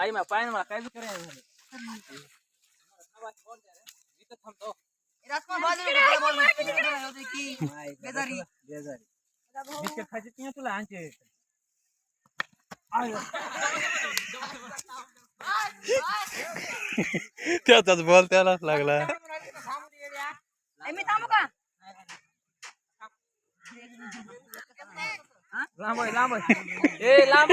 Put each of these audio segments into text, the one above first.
आई मा पाय मा काय बी करायला झालं. इथं थांबतो राजकुमार बाजूला बोल माहिती होते की. बेजारी. बेजारी. बिस्किट खायचे तुला त्याचाच बॉल त्यालाच लागला. ए, मी थांबू का? लांब आहे, लांब. ए लांब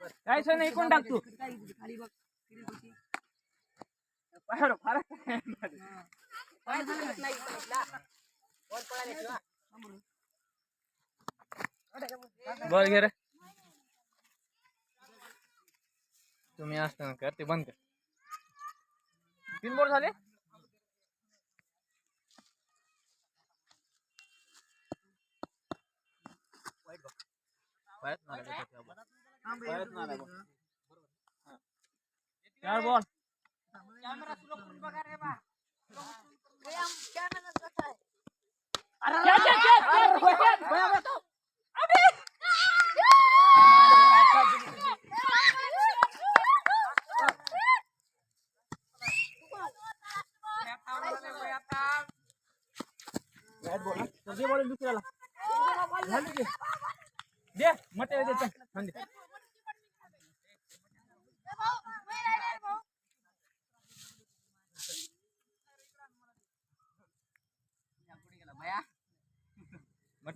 काय बघ नाही. बॉल घे रे तुम्ही असताना कर ते बंद कर तीन बॉल झाले पायात मारायला त्याच्या बॉल. थांब रे, पायात मारायला बघ. चार बॉल बॅट बॉल दे बॉल दुसऱ्याला झाली की दे मटे दे चल हाण दे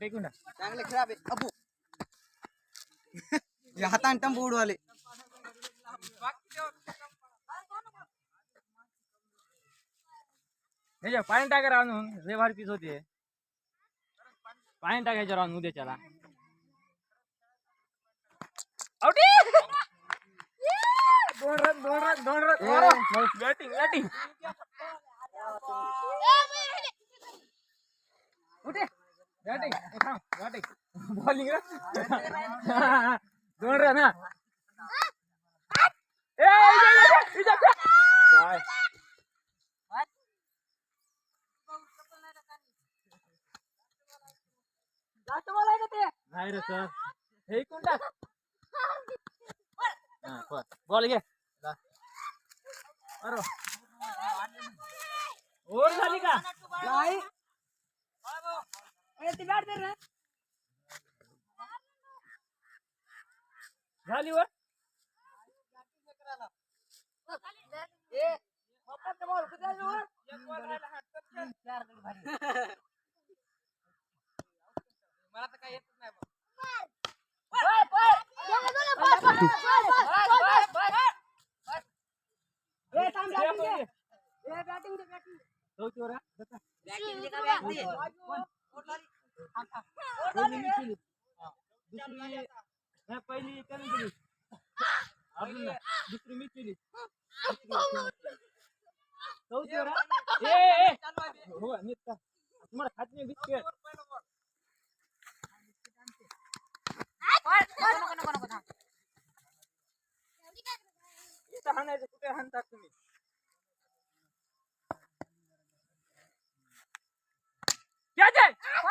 मटे कुंडा चांगले खराब आहे. अबू. हे हाताने टंबू उडवाले. हे पाणी टाकायला आणून लय भारी पीस होते. पाणी टाकायचं आणून उद्याच्याला. आउटी दोन रन दोन रन दोन रन. बॅटिंग बॅटिंग उठे. बॅटिंग थांब बॅटिंग बॉलिंग दोन रन हा ए, इजा, इजा, इजा. काय? जास्त बोलाय का ते नाही रे सर हे कोण टाक हा. बॉल घे. अरे वा. झाली का नाही अरे ती बॅट दे रे झाली वर ए पप्पाचं बॉल कुठे आहे वर? चार गडी भारी. मला तर काय येतच नाही थांब, batting दे. हा? Batting दे का दे? पहिली मी केली. हा. दुसरी नाही, पहिली त्याने केली अजून नाही. दुसरी मी केली दुसरी- चौथीवर हा? ए, ए, ए. हो नीट का तुम्हाला खात नाही बिस्किट पळ, पळ. नको, नको, नको, थांब. इथं हाणायचं कुठे हाणतात तुम्ही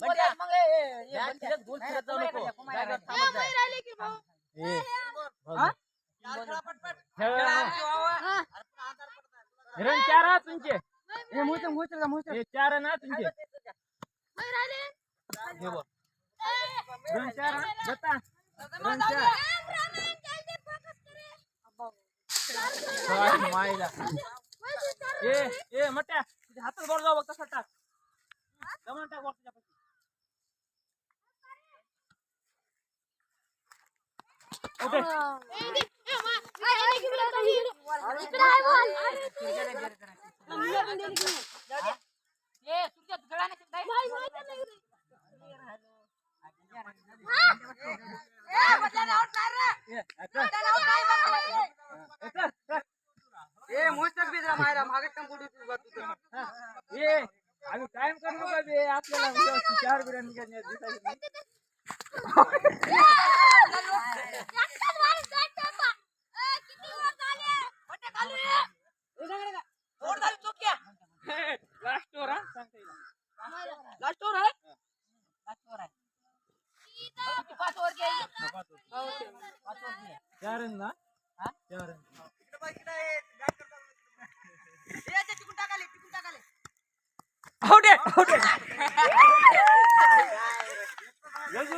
का? बंट्या, मग गोल फिरत जाऊ नको. जागेवर थांबत जाय. खेळा. चार हा. तुमचे हे. चार ना तुमचे. हे बघ. रन चार हा. दत्ता चार मायला. ए ए मट्या. हातात बॉल जाऊ बघ तसा टाक. जमा टाक बॉल आम्ही कायम करू नका आपल्याला उद्या चार बिर्याणी किती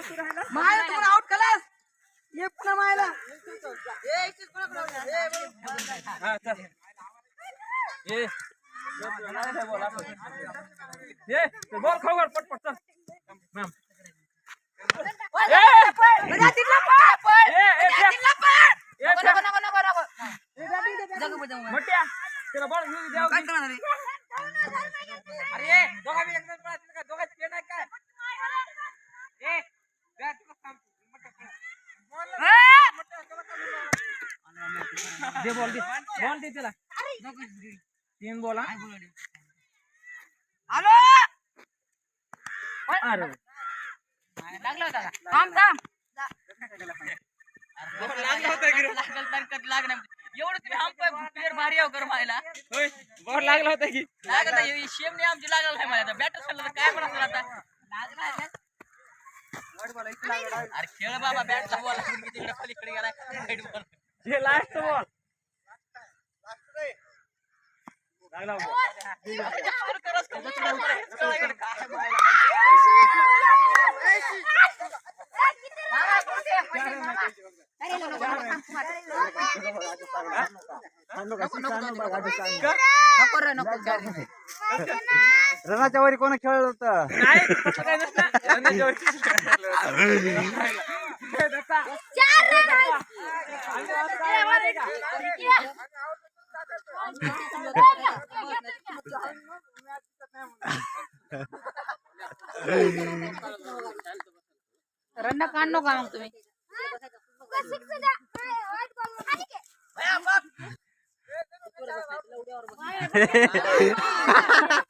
मायला तुम्हाला आउट केलास ये पुन्हा मायला हा चल ये बोल ये बॉल खाऊ पटपट चल मॅम त्याला बॉल घेऊन द्यावं? अरे दोघा आहे काय. दे बॉल दे. बॉल दे त्याला तीन बॉल. हा हॅलो? अरे. लागला होता थांब थांब. लागला होता की रे? लागल तर कधी लागणार एवढं तुम्ही अंपायर प्लेअर भारी आहो कर बॉल लागला होता की. लागत आहे शेमने आमची लागल आहे मला. बॅटर तर काय म्हणत आता. लागला अरे खेळ बाबा बॅटला बॉल तिकडे पलीकडे गेला वाईट बॉल हे लास्ट बॉल लागला नको रे नको रणाच्या वरी कोण खेळलं होतं? नाही काढ काय का मग तुम्ही.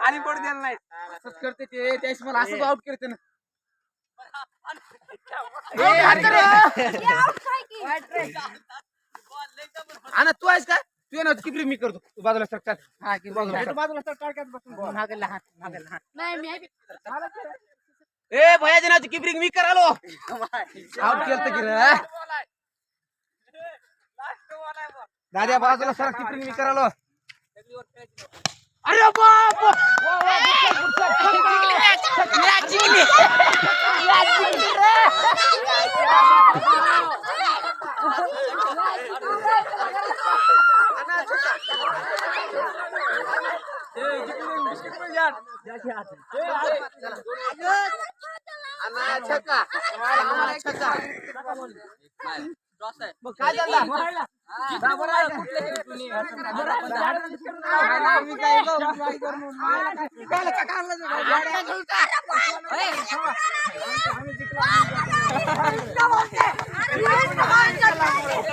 खाली पड दिला नाही. असंच करते ते त्यावेळेस मला असंच आउट करते ना. ए, हात. हे? आणा तू आहेस का? तू ये ना किपरी मी करतो. तू बाजूला सर चाल. हा की बाजूला बाजूला सर. टाळक्यात बसून बोल. मागे लहान मागे लहान. नाही मी. ए भयाच्या नावची किपरिंग मी करालो. आउट केलं की रे? दाद्या बाजूला सर किपरिंग मी करालो. अरे बाप काय झालं আমি